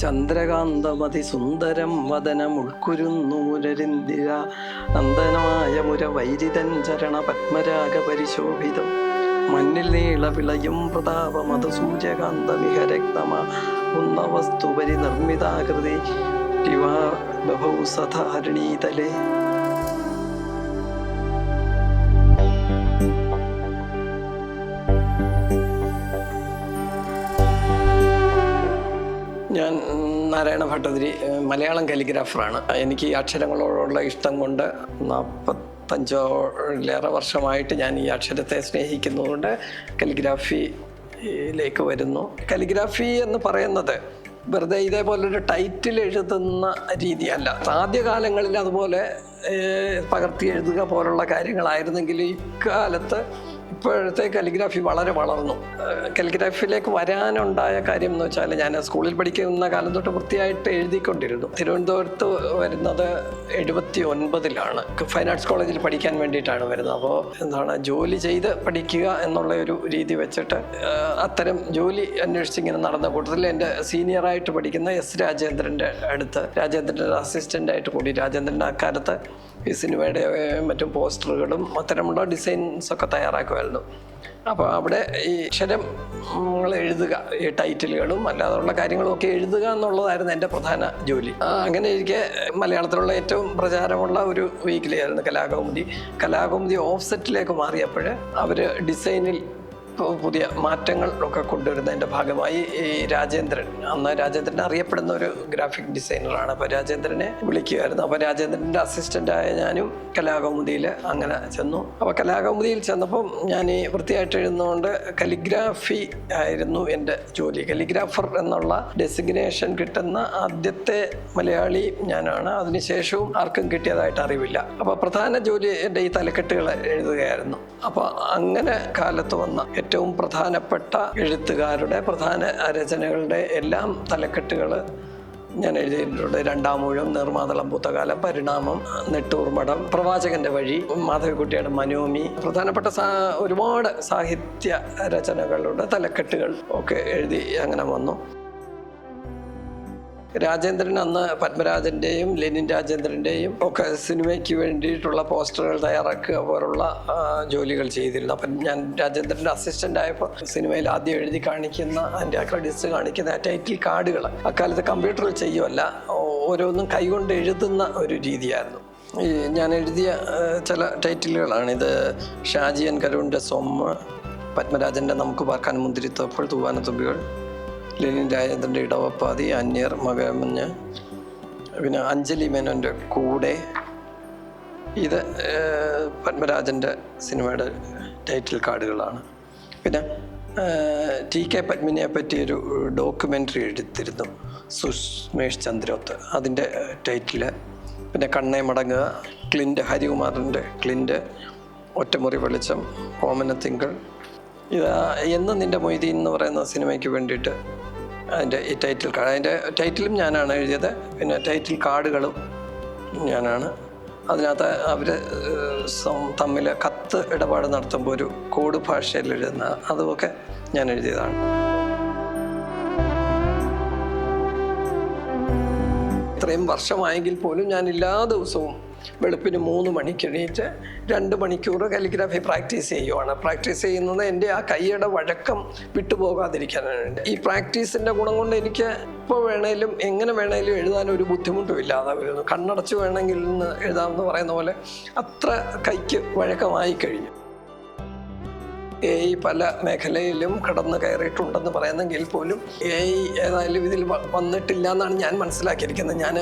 ചന്ദ്രകാന്തമതി സുന്ദരം വദനം ഉൾക്കുരുന്നൂരരിന്ദിര നന്ദനമായ മുര വൈരിതൻ ചരണ പത്മരാഗ പരിശോഭിതം മണ്ണിൽ നീള വിളയും പ്രതാപമത് സൂര്യകാന്തമിഹ രക്തമ ഉന്ന സധാരണീതലേ ഞാൻ നാരായണ ഭട്ടതിരി മലയാളം കാലിഗ്രാഫറാണ്. എനിക്ക് അക്ഷരങ്ങളോടുള്ള ഇഷ്ടം കൊണ്ട് നാൽപ്പത്തഞ്ചോലേറെ വർഷമായിട്ട് ഞാൻ ഈ അക്ഷരത്തെ സ്നേഹിക്കുന്നതുകൊണ്ട് കലിഗ്രാഫിയിലേക്ക് വരുന്നു. കലിഗ്രാഫി എന്ന് പറയുന്നത് വെറുതെ ഇതേപോലൊരു ടൈറ്റിൽ എഴുതുന്ന രീതിയല്ല. ആദ്യകാലങ്ങളിൽ അതുപോലെ പകർത്തി എഴുതുക പോലുള്ള കാര്യങ്ങളായിരുന്നെങ്കിൽ ഇക്കാലത്ത് ഇപ്പോഴത്തെ കലിഗ്രാഫി വളരെ വളർന്നു. കലിഗ്രാഫിയിലേക്ക് വരാനുണ്ടായ കാര്യം എന്ന് വെച്ചാൽ ഞാൻ സ്കൂളിൽ പഠിക്കുന്ന കാലം തൊട്ട് വൃത്തിയായിട്ട് എഴുതിക്കൊണ്ടിരുന്നു. തിരുവനന്തപുരത്ത് വരുന്നത് എഴുപത്തി ഒൻപതിലാണ് ഫൈൻ ആർട്സ് കോളേജിൽ പഠിക്കാൻ വേണ്ടിയിട്ടാണ് വരുന്നത്. അപ്പോൾ എന്താണ് ജോലി ചെയ്ത് പഠിക്കുക എന്നുള്ള ഒരു രീതി വെച്ചിട്ട് അത്തരം ജോലി അന്വേഷിച്ച് ഇങ്ങനെ നടന്ന കൂട്ടത്തിൽ എന്റെ സീനിയറായിട്ട് പഠിക്കുന്ന എസ് രാജേന്ദ്രന്റെ അടുത്ത് രാജേന്ദ്രന്റെ അസിസ്റ്റന്റായിട്ട് കൂടി രാജേന്ദ്രന്റെ അക്കാലത്ത് ഈ സിനിമയുടെ മറ്റും പോസ്റ്ററുകളും അത്തരമുള്ള ഡിസൈൻസ് ഒക്കെ തയ്യാറാക്കുമായിരുന്നു. അപ്പോൾ അവിടെ ഈ അക്ഷരം നമ്മൾ എഴുതുക ഈ ടൈറ്റിലുകളും അല്ലാതെയുള്ള കാര്യങ്ങളൊക്കെ എഴുതുക എന്നുള്ളതായിരുന്നു എന്റെ പ്രധാന ജോലി. അങ്ങനെ ഇരിക്കെ മലയാളത്തിലുള്ള ഏറ്റവും പ്രചാരമുള്ള ഒരു വീക്കിലായിരുന്നു കലാകൗമുദി. കലാകൗമുദി ഓഫ്സെറ്റിലേക്ക് മാറിയപ്പോൾ അവർ ഡിസൈനിൽ പുതിയ മാറ്റങ്ങൾ ഒക്കെ കൊണ്ടുവരുന്നതിന്റെ ഭാഗമായി ഈ രാജേന്ദ്രൻ. അന്ന് രാജേന്ദ്രൻ അറിയപ്പെടുന്ന ഒരു ഗ്രാഫിക് ഡിസൈനറാണ് അപ്പോൾ രാജേന്ദ്രനെ വിളിക്കുമായിരുന്നു അപ്പോൾ രാജേന്ദ്രന്റെ അസിസ്റ്റന്റായ ഞാനും കലാകൗമുദിയിൽ അങ്ങനെ ചെന്നു. അപ്പോൾ കലാകൗമുദിയിൽ ചെന്നപ്പം ഞാൻ ഈ വൃത്തിയായിട്ട് എഴുതുന്നതുകൊണ്ട് കലിഗ്രാഫി ആയിരുന്നു എന്റെ ജോലി. കലിഗ്രാഫർ എന്നുള്ള ഡെസിഗ്നേഷൻ കിട്ടുന്ന ആദ്യത്തെ മലയാളി ഞാനാണ്. അതിനുശേഷവും ആർക്കും കിട്ടിയതായിട്ട് അറിവില്ല. അപ്പോൾ പ്രധാന ജോലി എന്റെ ഈ തലക്കെട്ടുകൾ എഴുതുകയായിരുന്നു. അപ്പോൾ അങ്ങനെ കാലത്ത് വന്ന ഏറ്റവും പ്രധാനപ്പെട്ട എഴുത്തുകാരുടെ പ്രധാന രചനകളുടെ എല്ലാം തലക്കെട്ടുകൾ ഞാൻ എഴുതിയിട്ടുണ്ട്. രണ്ടാമൂഴം നിർമാതളം പുത്തകാലം പരിണാമം നെട്ടൂർ മഠം പ്രവാചകന്റെ വഴി മാധവിക്കുട്ടിയുടെ മനോമി പ്രധാനപ്പെട്ട ഒരുപാട് സാഹിത്യ രചനകളുടെ തലക്കെട്ടുകൾ ഒക്കെ എഴുതി അങ്ങനെ വന്നു. രാജേന്ദ്രൻ അന്ന് പത്മരാജന്റെയും ലെനിൻ രാജേന്ദ്രന്റെയും ഒക്കെ സിനിമയ്ക്ക് വേണ്ടിയിട്ടുള്ള പോസ്റ്ററുകൾ തയ്യാറാക്കുക പോലുള്ള ജോലികൾ ചെയ്തിരുന്നു. അപ്പം ഞാൻ രാജേന്ദ്രന്റെ അസിസ്റ്റന്റ് ആയപ്പോൾ സിനിമയിൽ ആദ്യം എഴുതി കാണിക്കുന്ന അതിന്റെ ക്രെഡിറ്റ്സ് കാണിക്കുന്ന ടൈറ്റിൽ കാർഡുകൾ അക്കാലത്ത് കമ്പ്യൂട്ടറിൽ ചെയ്യുമല്ല ഓരോന്നും കൈകൊണ്ട് എഴുതുന്ന ഒരു രീതിയായിരുന്നു. ഈ ഞാൻ എഴുതിയ ചില ടൈറ്റിലുകളാണിത് ഇത് ഷാജിയൻ കരുണിന്റെ സൊമ്മ് പത്മരാജന്റെ നമുക്ക് പാർക്കാൻ മുന്തിരിത്തോപ്പോൾ തൂവാനത്തുമ്പികൾ. ലെനിൻ രാജേന്ദ്രന്റെ ഇടവപ്പാതി അന്യർ മകമഞ്ഞ് പിന്നെ അഞ്ജലി മേനോന്റെ കൂടെ ഇത് പത്മരാജന്റെ സിനിമയുടെ ടൈറ്റിൽ കാർഡുകളാണ്. പിന്നെ ടി കെ പത്മിനിയെ പറ്റി ഒരു ഡോക്യുമെന്ററി എടുത്തിരുന്നു സുഷ്മേഷ് ചന്ദ്രോത്ത് അതിന്റെ ടൈറ്റിൽ. പിന്നെ കണ്ണേ മടങ്ങുക ക്ലിന്റ് ഹരികുമാറിന്റെ ക്ലിന്റ് ഒറ്റമുറി വെളിച്ചം ഓമനത്തിങ്കൾ ഇത് എന്ന് നിന്റെ മൊയ്തീൻ എന്ന് പറയുന്ന സിനിമയ്ക്ക് വേണ്ടിയിട്ട് അതിന്റെ ഈ ടൈറ്റിൽ കാർഡ് അതിന്റെ ടൈറ്റിലും ഞാനാണ് എഴുതിയത്. പിന്നെ ടൈറ്റിൽ കാർഡുകളും ഞാനാണ്. അതിനകത്ത് അവർ തമ്മിൽ കത്ത് ഇടപാട് നടത്തുമ്പോൾ ഒരു കോഡ് ഭാഷയിൽ എഴുതുന്ന അതുമൊക്കെ ഞാൻ എഴുതിയതാണ്. ഇത്രയും വർഷമായെങ്കിൽ പോലും ഞാൻ എല്ലാ ദിവസവും വെളുപ്പിന് മൂന്ന് മണിക്ക് എണീറ്റ് രണ്ട് മണിക്കൂർ കാലിഗ്രാഫി പ്രാക്ടീസ് ചെയ്യുവാണ്. പ്രാക്ടീസ് ചെയ്യുന്നത് എന്റെ ആ കൈയുടെ വഴക്കം വിട്ടുപോകാതിരിക്കാനാണ്. ഈ പ്രാക്ടീസിന്റെ ഗുണം കൊണ്ട് എനിക്ക് ഇപ്പോൾ വേണേലും എങ്ങനെ വേണേലും എഴുതാൻ ഒരു ബുദ്ധിമുട്ടും ഇല്ലാതെ വരുന്നു. കണ്ണടച്ച് വേണമെങ്കിൽ എഴുതാമെന്ന് പറയുന്ന പോലെ അത്ര കൈക്ക് വഴക്കമായി കഴിഞ്ഞു. എ ഐ പല മേഖലയിലും കടന്നു കയറിയിട്ടുണ്ടെന്ന് പറയുന്നെങ്കിൽ പോലും എ ഐ ഏതായാലും ഇതിൽ വന്നിട്ടില്ല എന്നാണ് ഞാൻ മനസ്സിലാക്കിയിരിക്കുന്നത്. ഞാൻ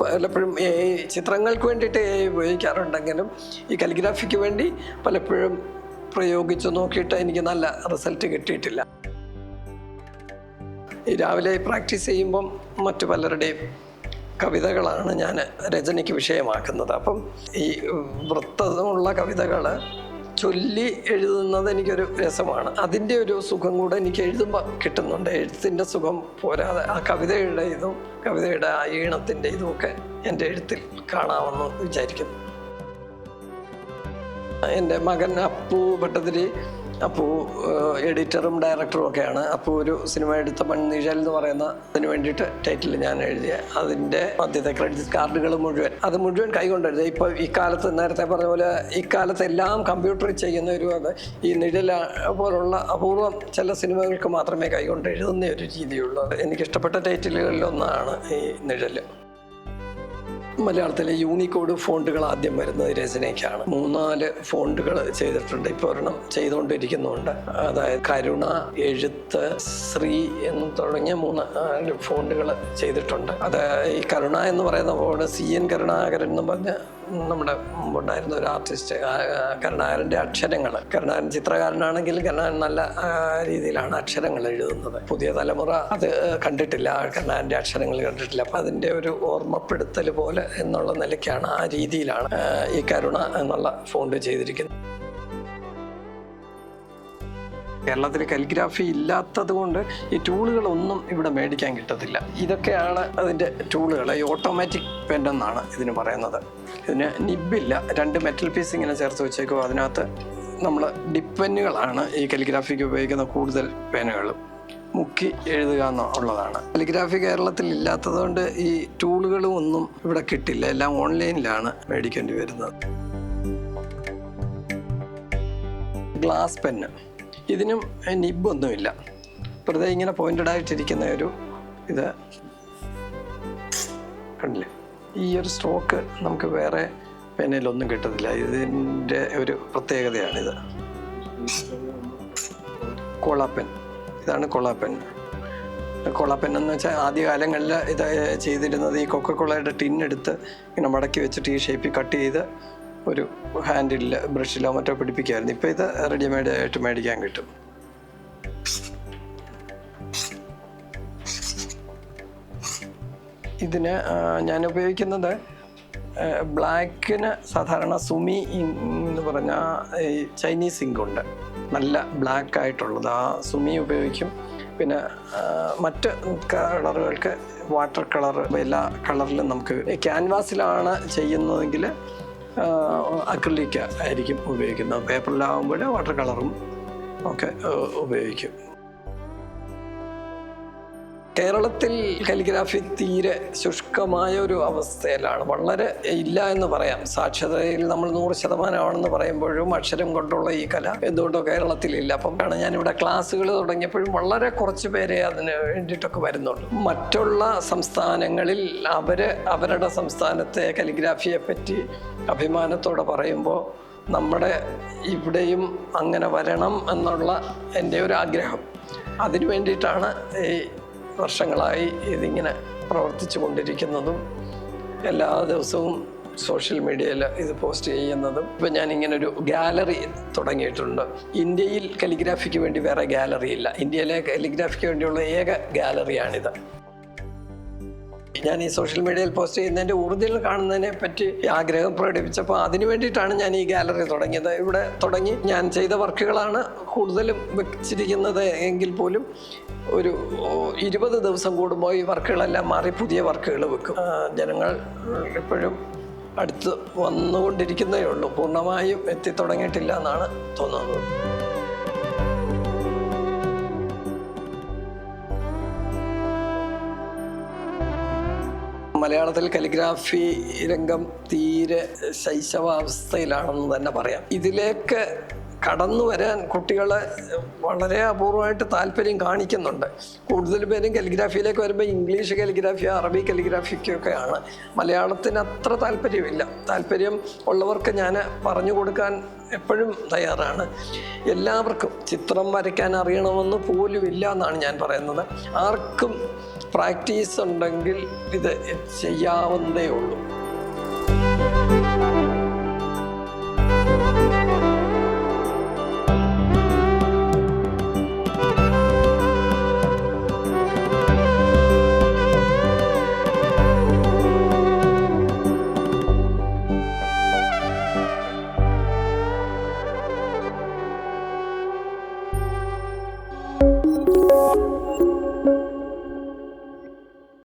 പലപ്പോഴും എ ഐ ചിത്രങ്ങൾക്ക് വേണ്ടിയിട്ട് എ ഐ ഉപയോഗിക്കാറുണ്ടെങ്കിലും ഈ കലിഗ്രാഫിക്ക് വേണ്ടി പലപ്പോഴും പ്രയോഗിച്ചു നോക്കിയിട്ട് എനിക്ക് നല്ല റിസൾട്ട് കിട്ടിയിട്ടില്ല. ഈ രാവിലെ പ്രാക്ടീസ് ചെയ്യുമ്പം മറ്റു പലരുടെയും കവിതകളാണ് ഞാൻ രചനയ്ക്ക് വിഷയമാക്കുന്നത്. അപ്പം ഈ വൃത്തമുള്ള കവിതകൾ ചൊല്ലി എഴുതുന്നത് എനിക്കൊരു രസമാണ്. അതിന്റെ ഒരു സുഖം കൂടെ എനിക്ക് എഴുതുമ്പോൾ കിട്ടുന്നുണ്ട്. എഴുത്തിന്റെ സുഖം പോരാതെ ആ കവിതയുടെ ഇതും കവിതയുടെ ആ ഈണത്തിന്റെ ഇതുമൊക്കെ എന്റെ എഴുത്തിൽ കാണാമെന്ന് വിചാരിക്കുന്നു. എന്റെ മകൻ അപ്പു ഭട്ടതിരി അപ്പോൾ എഡിറ്ററും ഡയറക്ടറും ഒക്കെയാണ്. അപ്പോൾ ഒരു സിനിമ എടുത്ത മൺനിഴൽ എന്ന് പറയുന്ന അതിന് വേണ്ടിയിട്ട് ടൈറ്റിൽ ഞാൻ എഴുതിയ അതിന്റെ മധ്യത്തെ ക്രെഡിറ്റ് കാർഡുകൾ മുഴുവൻ. അത് മുഴുവൻ കൈകൊണ്ട് എഴുതുക ഇപ്പോൾ ഇക്കാലത്ത് നേരത്തെ പറഞ്ഞ പോലെ ഇക്കാലത്ത് എല്ലാം കമ്പ്യൂട്ടറിൽ ചെയ്യുന്ന ഒരു ഈ നിഴല പോലുള്ള അപൂർവം ചില സിനിമകൾക്ക് മാത്രമേ കൈകൊണ്ട് എഴുതുന്ന ഒരു രീതിയുള്ളൂ. എനിക്കിഷ്ടപ്പെട്ട ടൈറ്റിലുകളിലൊന്നാണ് ഈ നിഴൽ. മലയാളത്തിലെ യൂണിക്കോഡ് ഫോണ്ടുകൾ ആദ്യം വരുന്നത് രചനയ്ക്കാണ്. മൂന്നാൽ ഫോണ്ടുകൾ ചെയ്തിട്ടുണ്ട്. ഇപ്പോൾ ഒരെണ്ണം ചെയ്തുകൊണ്ടിരിക്കുന്നുണ്ട്. അതായത് കരുണ എഴുത്ത് ശ്രീ എന്ന് തുടങ്ങിയ മൂന്ന് ഫോണ്ടുകൾ ചെയ്തിട്ടുണ്ട്. അത് ഈ കരുണ എന്ന് പറയുന്ന ഫോണ്ട് സി എൻ കരുണാകരൻ എന്ന് പറഞ്ഞ നമ്മുടെ മുമ്പുണ്ടായിരുന്ന ഒരു ആർട്ടിസ്റ്റ് കരുണാകരന്റെ അക്ഷരങ്ങൾ. കരുണാകരൻ ചിത്രകാരനാണെങ്കിൽ കരുണാകരൻ നല്ല രീതിയിലാണ് അക്ഷരങ്ങൾ എഴുതുന്നത്. പുതിയ തലമുറ അത് കണ്ടിട്ടില്ല. കരുണാകരന്റെ അക്ഷരങ്ങൾ കണ്ടിട്ടില്ല. അപ്പം അതിന്റെ ഒരു ഓർമ്മപ്പെടുത്തൽ പോലെ എന്നുള്ള നിലയ്ക്കാണ് ആ രീതിയിലാണ് ഈ കരുണ എന്നുള്ള ഫോണ്ട് ചെയ്തിരിക്കുന്നത്. കേരളത്തിൽ കലിഗ്രാഫി ഇല്ലാത്തത് കൊണ്ട് ഈ ടൂളുകളൊന്നും ഇവിടെ മേടിക്കാൻ കിട്ടത്തില്ല. ഇതൊക്കെയാണ് അതിന്റെ ടൂളുകൾ ഈ ഓട്ടോമാറ്റിക് പെൻ എന്നാണ് ഇതിന് പറയുന്നത്. ഇതിന് നിബില്ല രണ്ട് മെറ്റൽ പീസ് ഇങ്ങനെ ചേർത്ത് വെച്ചേക്കും. അതിനകത്ത് നമ്മൾ ഡിപ്പെന്നുകളാണ് ഈ കലിഗ്രാഫിക്ക് ഉപയോഗിക്കുന്ന കൂടുതൽ പേനുകൾ മുക്കി എഴുതുക എന്നുള്ളതാണ് കലിഗ്രാഫി കേരളത്തിൽ ഇല്ലാത്തതുകൊണ്ട് ഈ ടൂളുകളും ഒന്നും ഇവിടെ കിട്ടില്ല. എല്ലാം ഓൺലൈനിലാണ് മേടിക്കേണ്ടി വരുന്നത്. ഗ്ലാസ് പെന്ന് ഇതിനും നിബൊന്നുമില്ല വെറുതെ ഇങ്ങനെ പോയിന്റഡ് ആയിട്ടിരിക്കുന്ന ഒരു ഇത് കണ്ടില്ലേ? ഈ ഒരു സ്ട്രോക്ക് നമുക്ക് വേറെ പെന്നിലൊന്നും കിട്ടത്തില്ല. ഇതിന്റെ ഒരു പ്രത്യേകതയാണിത്. കോളാപ്പൻ ഇതാണ് കൊളാപ്പൻ. കൊളാപ്പൻ എന്ന് വെച്ചാൽ ആദ്യകാലങ്ങളിൽ ഇത് ചെയ്തിരുന്നത് ഈ കൊക്കക്കോളയുടെ ടിന്നെടുത്ത് ഇങ്ങനെ മടക്കി വെച്ചിട്ട് ഈ ഷേപ്പിൽ കട്ട് ചെയ്ത് ഒരു ഹാൻഡിൽ ബ്രഷിലോ മറ്റോ പിടിപ്പിക്കുമായിരുന്നു. ഇപ്പോൾ ഇത് റെഡിമെയ്ഡ് ആയിട്ട് മേടിക്കാൻ കിട്ടും. ഇതിന് ഞാൻ ഉപയോഗിക്കുന്നത് ബ്ലാക്കിന് സാധാരണ സുമി എന്ന് പറഞ്ഞ ഈ ചൈനീസ് ഇങ്ക് ഉണ്ട്. നല്ല ബ്ലാക്ക് ആയിട്ടുള്ളത്. ആ സുമി ഉപയോഗിക്കും. പിന്നെ മറ്റ് കളറുകൾക്ക് വാട്ടർ കളർ എല്ലാ കളറിലും നമുക്ക് ക്യാൻവാസിലാണ് ചെയ്യുന്നതെങ്കിൽ അക്രലിക്ക് ആയിരിക്കും ഉപയോഗിക്കുന്നത്. പേപ്പറിലാവുമ്പോൾ വാട്ടർ കളറും ഒക്കെ ഉപയോഗിക്കും. കേരളത്തിൽ കാലിഗ്രാഫി തീരെ ശുഷ്കമായ ഒരു അവസ്ഥയിലാണ്. വളരെ ഇല്ല എന്ന് പറയാം. സാക്ഷരതയിൽ നമ്മൾ നൂറ് ശതമാനമാണെന്ന് പറയുമ്പോഴും അക്ഷരം കൊണ്ടുള്ള ഈ കല എന്തുകൊണ്ടോ കേരളത്തിലില്ല അപ്പം ഞാനിവിടെ ക്ലാസ്സുകൾ തുടങ്ങിയപ്പോഴും വളരെ കുറച്ച് പേരെ അതിന് വേണ്ടിയിട്ടൊക്കെ വരുന്നുണ്ട് മറ്റുള്ള സംസ്ഥാനങ്ങളിൽ അവർ അവരുടെ സംസ്ഥാനത്തെ കലിഗ്രാഫിയെ പറ്റി അഭിമാനത്തോടെ പറയുമ്പോൾ നമ്മുടെ ഇവിടെയും അങ്ങനെ വരണം എന്നുള്ള എന്റെ ഒരു ആഗ്രഹം. അതിനു വേണ്ടിയിട്ടാണ് ഈ വർഷങ്ങളായി ഇതിങ്ങനെ പ്രവർത്തിച്ചു കൊണ്ടിരിക്കുന്നതും എല്ലാ ദിവസവും സോഷ്യൽ മീഡിയയിൽ ഇത് പോസ്റ്റ് ചെയ്യുന്നതും ഇപ്പം ഞാനിങ്ങനെ ഒരു ഗാലറി തുടങ്ങിയിട്ടുണ്ട്. ഇന്ത്യയിൽ കലിഗ്രാഫിക്ക് വേണ്ടി വേറെ ഗാലറി ഇല്ല. ഇന്ത്യയിലെ കലിഗ്രാഫിക്ക് വേണ്ടിയുള്ള ഏക ഗാലറിയാണിത്. ഞാൻ ഈ സോഷ്യൽ മീഡിയയിൽ പോസ്റ്റ് ചെയ്യുന്നതിന്റെ ഊർജിൽ കാണുന്നതിനെ പറ്റി ആഗ്രഹം പ്രകടിപ്പിച്ചപ്പോൾ അതിന് വേണ്ടിയിട്ടാണ് ഞാൻ ഈ ഗാലറി തുടങ്ങിയത്. ഇവിടെ തുടങ്ങി ഞാൻ ചെയ്ത വർക്കുകളാണ് കൂടുതലും വെച്ചിരിക്കുന്നത് എങ്കിൽ പോലും ഒരു ഇരുപത് ദിവസം കൂടുമ്പോൾ ഈ വർക്കുകളെല്ലാം മാറി പുതിയ വർക്കുകൾ വെക്കും. ജനങ്ങൾ എപ്പോഴും അടുത്ത് വന്നുകൊണ്ടിരിക്കുന്നേ ഉള്ളൂ. പൂർണമായും എത്തിത്തുടങ്ങിയിട്ടില്ല എന്നാണ് തോന്നുന്നത്. മലയാളത്തിൽ കലിഗ്രാഫി രംഗം തീരെ ശൈശവാവസ്ഥയിലാണെന്ന് തന്നെ പറയാം. ഇതിലേക്ക് കടന്നു വരാൻ കുട്ടികൾ വളരെ അപൂർവമായിട്ട് താല്പര്യം കാണിക്കുന്നുണ്ട്. കൂടുതൽ പേരും കലിഗ്രാഫിയിലേക്ക് വരുമ്പോൾ ഇംഗ്ലീഷ് കലിഗ്രാഫി അറബി കലിഗ്രാഫിക്കൊക്കെയാണ് മലയാളത്തിന് അത്ര താല്പര്യമില്ല. താല്പര്യം ഉള്ളവർക്ക് ഞാൻ പറഞ്ഞു കൊടുക്കാൻ എപ്പോഴും തയ്യാറാണ്. എല്ലാവർക്കും ചിത്രം വരയ്ക്കാൻ അറിയണമെന്ന് പോലും ഇല്ല എന്നാണ് ഞാൻ പറയുന്നത്. ആർക്കും പ്രാക്ടീസ് ഉണ്ടെങ്കിൽ ഇത് ചെയ്യാവുന്നതേ ഉള്ളൂ.